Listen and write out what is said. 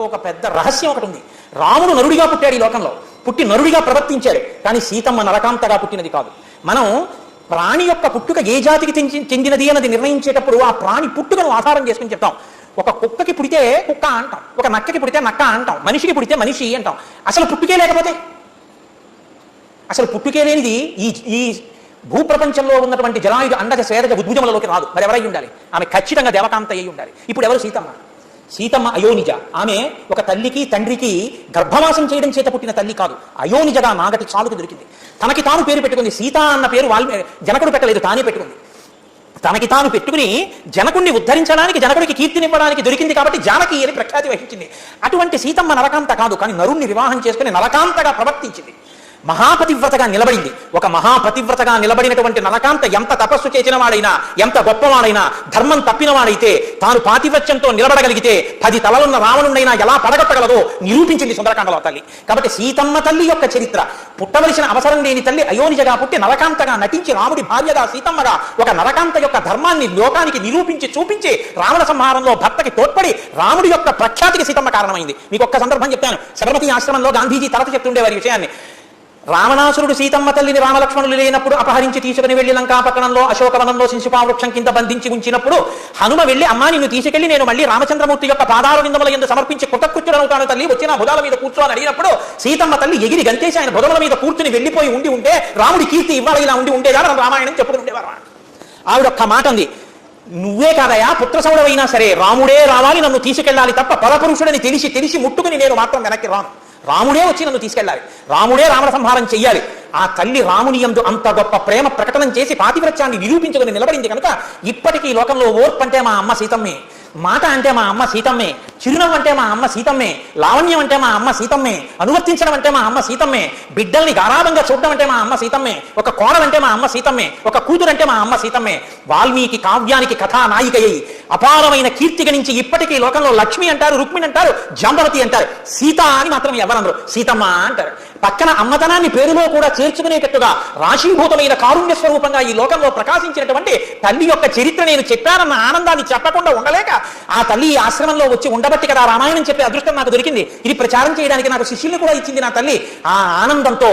ఒక పెద్ద రహస్యం ఒకటి ఉంది. రాముడు నరుడిగా పుట్టాడు ఈ లోకంలో. పుట్టి నరుడిగా ప్రవర్తించాడు. కానీ సీతమ్మ నరకాంతగా పుట్టినది కాదు. మనం ప్రాణి యొక్క పుట్టుక ఏ జాతికి చెందినది అన్నది నిర్ణయించేటప్పుడు ఆ ప్రాణి పుట్టుకను ఆధారం చేసుకుని చెప్తాం. ఒక కుక్కకి పుడితే కుక్క అంటాం. ఒక నక్కకి పుడితే నక్క అంటాం. మనిషికి పుడితే మనిషి అంటాం. అసలు పుట్టుకే లేకపోతే? అసలు పుట్టుకే లేనిది ఈ ఈ భూప్రపంచంలో ఉన్నటువంటి జలాయుధ అండజ స్వేదజ ఉద్భుజములలోకి రాదు. మరి ఎవరై ఉండాలి? ఆమె ఖచ్చితంగా దేవకాంత అయి ఉండాలి. ఇప్పుడు ఎవరు సీతమ్మ? సీతమ్మ అయోనిజ. ఆమె ఒక తల్లికి తండ్రికి గర్భవాసం చేయడం చేత పుట్టిన తల్లి కాదు. అయోనిజగా నాగటి చాలుకు దొరికింది. తనకి తాను పేరు పెట్టుకుంది సీత అన్న పేరు వాల్మీ జనకుడు పెట్టలేదు తానే పెట్టుకుంది. తనకి తాను పెట్టుకుని జనకుణ్ణి ఉద్ధరించడానికి జనకుడికి కీర్తినివ్వడానికి దొరికింది కాబట్టి జానకి అని ప్రఖ్యాతి వహించింది. అటువంటి సీతమ్మ నరకాంత కాదు కానీ నరుణ్ణి వివాహం చేసుకుని నరకాంతగా ప్రవర్తించింది. మహాపతివ్రతగా నిలబడింది. ఒక మహాపతివ్రతగా నిలబడినటువంటి నరకాంత ఎంత తపస్సు చేసిన వాడైనా ఎంత గొప్పవాడైనా ధర్మం తప్పినవాడైతే తాను పాతివ్రత్యంతో నిలబడగలిగితే పది తలలున్న రావణుడైనా ఎలా పడగొట్టగలదో నిరూపించింది సుందరకాండలో తల్లి. కాబట్టి సీతమ్మ తల్లి యొక్క చరిత్ర పుట్టవలసిన అవసరం లేని తల్లి అయోనిజగా పుట్టి నరకాంతగా నటించి రాముడి భార్యగా సీతమ్మగా ఒక నరకాంత యొక్క ధర్మాన్ని లోకానికి నిరూపించి చూపించి రావణ సంహారంలో భర్తకి తోడ్పడి రాముడి యొక్క ప్రఖ్యాతికి సీతమ్మ కారణమైంది. మీకు ఒక్క సందర్భం చెప్పాను సబర్మతి ఆశ్రమంలో గాంధీజీ తరచు చెప్తుండే వారి విషయాన్ని. రావణాసురుడు సీతమ్మ తల్లిని రామలక్ష్మణులు లేనప్పుడు అపహరించి తీసుకుని వెళ్ళి లంకాపట్టణంలో అశోకవనంలో శిశుపావృక్షం కింద బంధించి ఉంచినప్పుడు హనుమ వెళ్ళి అమ్మా నిన్ను తీసుకెళ్ళి నేను మళ్ళీ రామచంద్రమూర్తి యొక్క పాదాల విందముల ఎందు సమర్పించి కృతకృత్యుడవుతాను తల్లి. వచ్చి నా భుజాల మీద కూర్చోని అడిగినప్పుడు సీతమ్మ తల్లి ఎగిరి గంతేసి ఆయన భుజముల మీద కూర్చుని వెళ్ళిపోయి ఉండి ఉంటే రాముడి కీర్తి ఇవ్వాలి ఇలా ఉండి ఉండేదా? రామాయణం చెప్పుకుని ఉండేవారు ఆవిడ ఒక్క మాట ఉంది నువ్వే కాదయా పుత్రసౌడవైనా సరే రాముడే రావాలి నన్ను తీసుకెళ్ళాలి తప్ప పరపురుషుడని తెలిసి తెలిసి ముట్టుకుని నేను మాత్రం వెనక్కి రాను. రాముడే వచ్చి నన్ను తీసుకెళ్ళాలి. రాముడే రావణ సంహారం చెయ్యాలి. ఆ తల్లి రాముని యందు అంత గొప్ప ప్రేమ ప్రకటన చేసి పాతివ్రత్యాన్ని నిరూపించుకుని నిలబడింది కనుక ఇప్పటికీ లోకంలో ఓర్పంటే మా అమ్మ సీతమ్మే. మాట అంటే మా అమ్మ సీతమ్మే చిరునవ్వు అంటే మా అమ్మ సీతమ్మే లావణ్యం అంటే మా అమ్మ సీతమ్మే అనువర్తించడం అంటే మా అమ్మ సీతమ్మే బిడ్డల్ని గారాభంగా చూడడం అంటే మా అమ్మ సీతమ్మే ఒక కోడలంటే మా అమ్మ సీతమ్మే ఒక కూతురు అంటే మా అమ్మ సీతమ్మే వాల్మీకి కావ్యానికి కథానాయిక అయి అపారమైన కీర్తి గణించి ఇప్పటికీ లోకంలో లక్ష్మి అంటారు రుక్మిణి అంటారు జాంబవతి అంటారు సీత అని మాత్రం ఎవరన్నారు సీతమ్మ అంటారు. పక్కన అమ్మతనాన్ని పేరులో కూడా చేర్చుకునేటట్టుగా రాశీభూతమైన కారుణ్య స్వరూపంగా ఈ లోకంలో ప్రకాశించినటువంటి తల్లి యొక్క చరిత్ర నేను చెప్పానన్న ఆనందాన్ని చెప్పకుండా ఉండలేక ఆ తల్లి ఆశ్రమంలో వచ్చి ఉండబట్టి కదా రామాయణం చెప్పే అదృష్టం నాకు దొరికింది. ఇది ప్రచారం చేయడానికి నాకు శిష్యుల్ని కూడా ఇచ్చింది నా తల్లి. ఆ ఆనందంతో